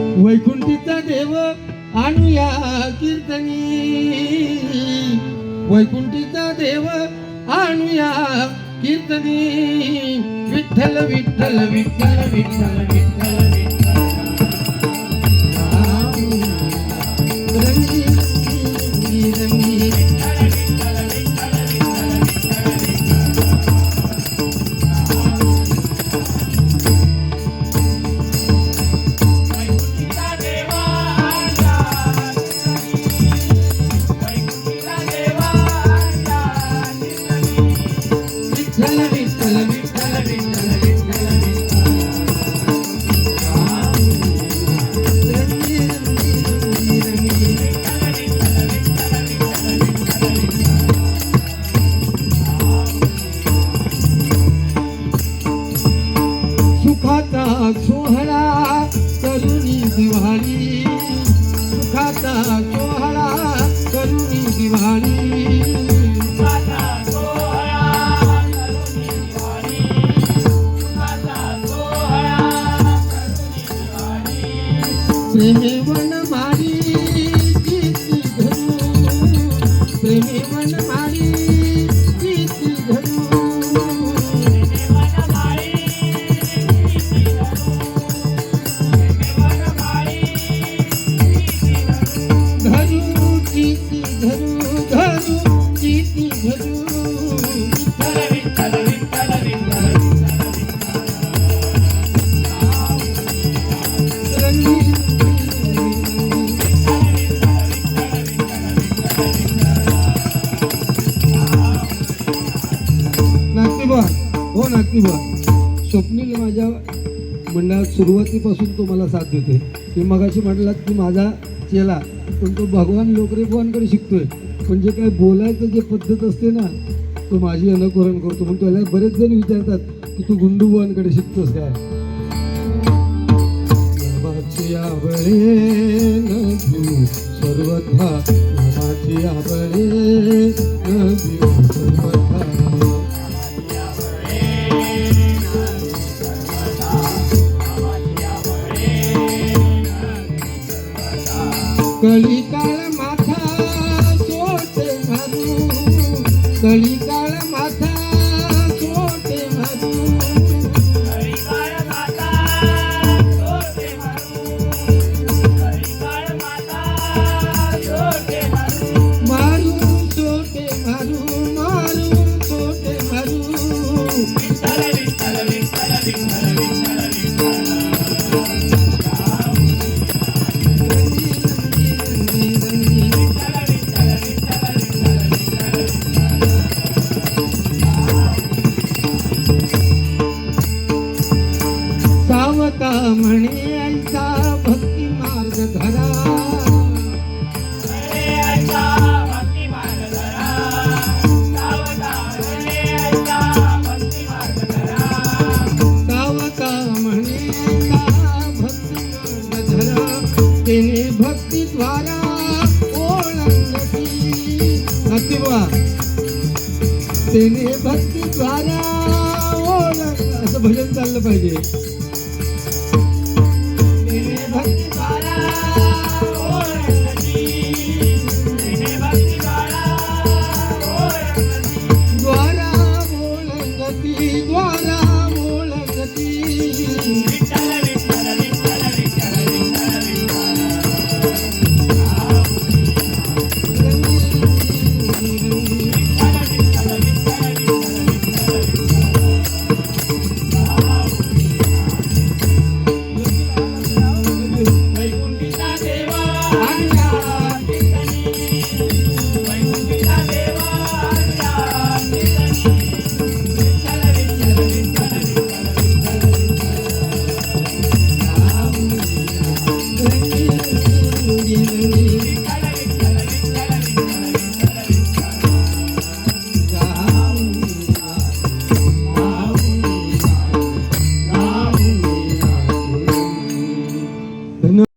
वैकुंठीचा देव आणूया कीर्तनी. वैकुंठीचा देव आणूया कीर्तनी. विठ्ठल विठ्ठल विठ्ठल विठ्ठल विठ्ठल. सोहळा करुणी दिवाळी. प्रेमे वन मारी प्रेमे वन मारी किंवा स्वप्नील माझ्या मंडळात सुरुवातीपासून तो मला साथ देतोय. मी मगाशी म्हटलात की माझा चेला पण तो भगवान लोकरे भगवानकडे शिकतोय. पण जे काय बोलायचं जे पद्धत असते ना तो माझी अनुकरण करतो. पण त्याला बरेच जण विचारतात की तू गुंडूबुवांकडे शिकतोस काय? सर्वथा कलिकाळ माथा सोटे मारू कलिकाळ माथा सोटे मारू मारू सोटे मारू मारू सोटे मारू मार्ग भक्ती धरा द्वारा असं भजन चाललं पाहिजे.